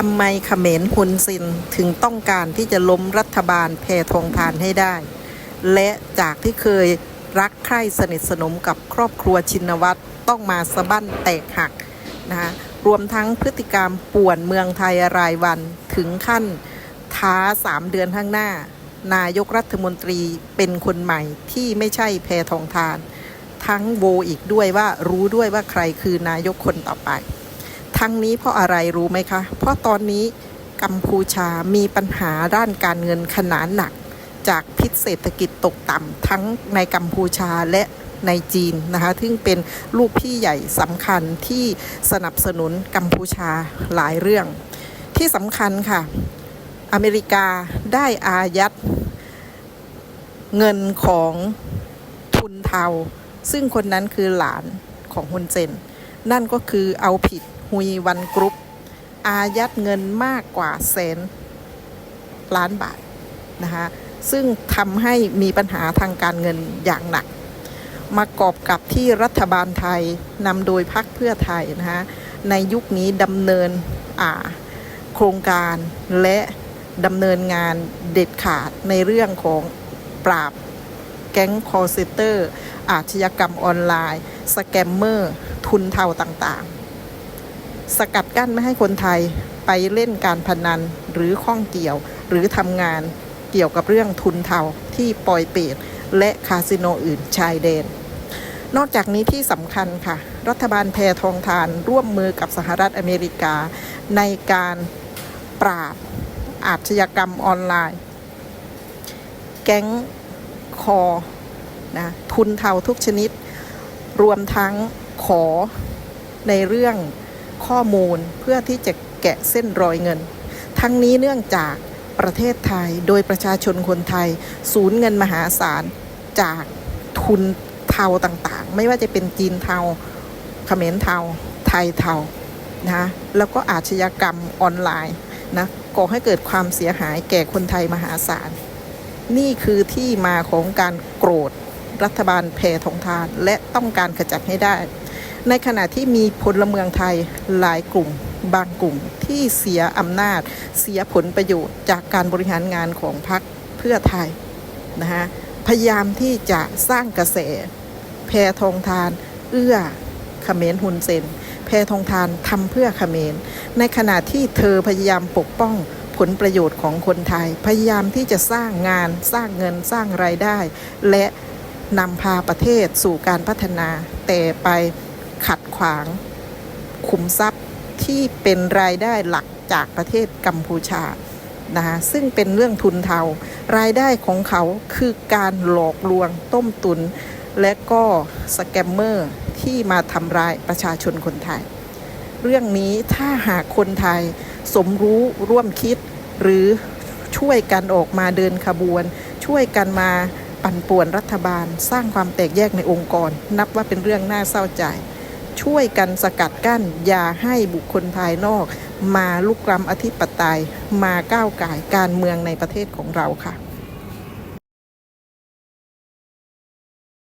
ทำไมเขมรฮุนซินถึงต้องการที่จะล้มรัฐบาลแพทองทานให้ได้ และจากที่เคยรักใคร่สนิทสนมกับครอบครัวชินวัตรต้องมาสะบั้นแตกหักนะคะรวมทั้งพฤติกรรมป่วนเมืองไทยรายวันถึงขั้นท้าสามเดือนข้างหน้า นายกรัฐมนตรีเป็นคนใหม่ที่ไม่ใช่แพทองทาน ทั้งโวอีกด้วยว่ารู้ด้วยว่าใครคือนายกคนต่อไป ทั้งนี้เพราะอะไรรู้ไหมคะ เพราะตอนนี้กัมพูชามีปัญหาด้านการเงินขนาดหนัก จากพิษเศรษฐกิจตกต่ำทั้งในกัมพูชาและในจีนนะคะซึ่งเป็นลูกพี่ใหญ่สำคัญที่สนับสนุนกัมพูชาหลายเรื่อง ที่สำคัญค่ะ อเมริกาได้อายัดเงินของทุนเทา ซึ่งคนนั้นคือหลานของฮุนเซน นั่นก็คือเอาผิด ฮุยวันกรุ๊ปอายัดเงินมากกว่าแสนล้านบาทนะคะซึ่งทำให้มีปัญหาทางการเงินอย่างหนัก มากอบกับที่รัฐบาลไทยนำโดยพรรคเพื่อไทยนะคะในยุคนี้ดำเนินโครงการและดำเนินงานเด็ดขาดในเรื่องของปราบแก๊งคอร์เซเตอร์ อาชญากรรมออนไลน์ สแกมเมอร์ ทุนเทาต่างๆ สกัดกั้นไม่ให้คนไทยไปเล่นการพนันหรือข้องเกี่ยวหรือทำงานเกี่ยวกับเรื่องทุนเทาที่ปล่อยเปรตและคาสิโนอื่นชายแดน นอกจากนี้ที่สำคัญค่ะ รัฐบาลแพทองทานร่วมมือกับสหรัฐอเมริกา ในการปราบอาชญากรรมออนไลน์ แก๊งคอนะทุนเทาทุกชนิด รวมทั้งขอในเรื่อง ข้อมูลเพื่อที่จะแกะเส้นรอยเงิน ทั้งนี้เนื่องจากประเทศไทยโดยประชาชนคนไทย สูญเงินมหาศาลจากทุนเทาต่างๆ ไม่ว่าจะเป็นจีนเทาเขมรเทา ไทยเทานะแล้วก็อาชญากรรมออนไลน์นะก่อให้เกิดความเสียหายแก่คนไทยมหาศาล นี่คือที่มาของการโกรธรัฐบาลแพทองทาน และต้องการขจัดให้ได้ ในขณะที่มีพลเมืองไทยหลายกลุ่ม บางกลุ่มที่เสียอำนาจ เสียผลประโยชน์จากการบริหารงานของพรรคเพื่อไทยนะฮะพยายามที่จะสร้างกระแส แพทองทาน เอื้อเขมรฮุนเซน แพทองทานทำเพื่อเขมร ในขณะที่เธอพยายามปกป้องผลประโยชน์ของคนไทย พยายามที่จะสร้างงาน สร้างเงิน สร้างรายได้ และนำพาประเทศสู่การพัฒนา แต่ไป ขัดขวาง ขุมทรัพย์ที่เป็นรายได้หลักจากประเทศกัมพูชานะคะซึ่งเป็นเรื่องทุนเทา รายได้ของเขาคือการหลอกลวงต้มตุน และก็สแกมเมอร์ที่มาทำร้ายประชาชนคนไทย เรื่องนี้ถ้าหากคนไทยสมรู้ร่วมคิด หรือช่วยกันออกมาเดินขบวน ช่วยกันมาปั่นป่วนรัฐบาล สร้างความแตกแยกในองค์กร นับว่าเป็นเรื่องน่าเศร้าใจ ช่วยกันสกัดกั้น อย่าให้บุคคลภายนอก มาลุกล้ำอธิปไตย มาก้าวไก่การเมืองในประเทศของเราค่ะ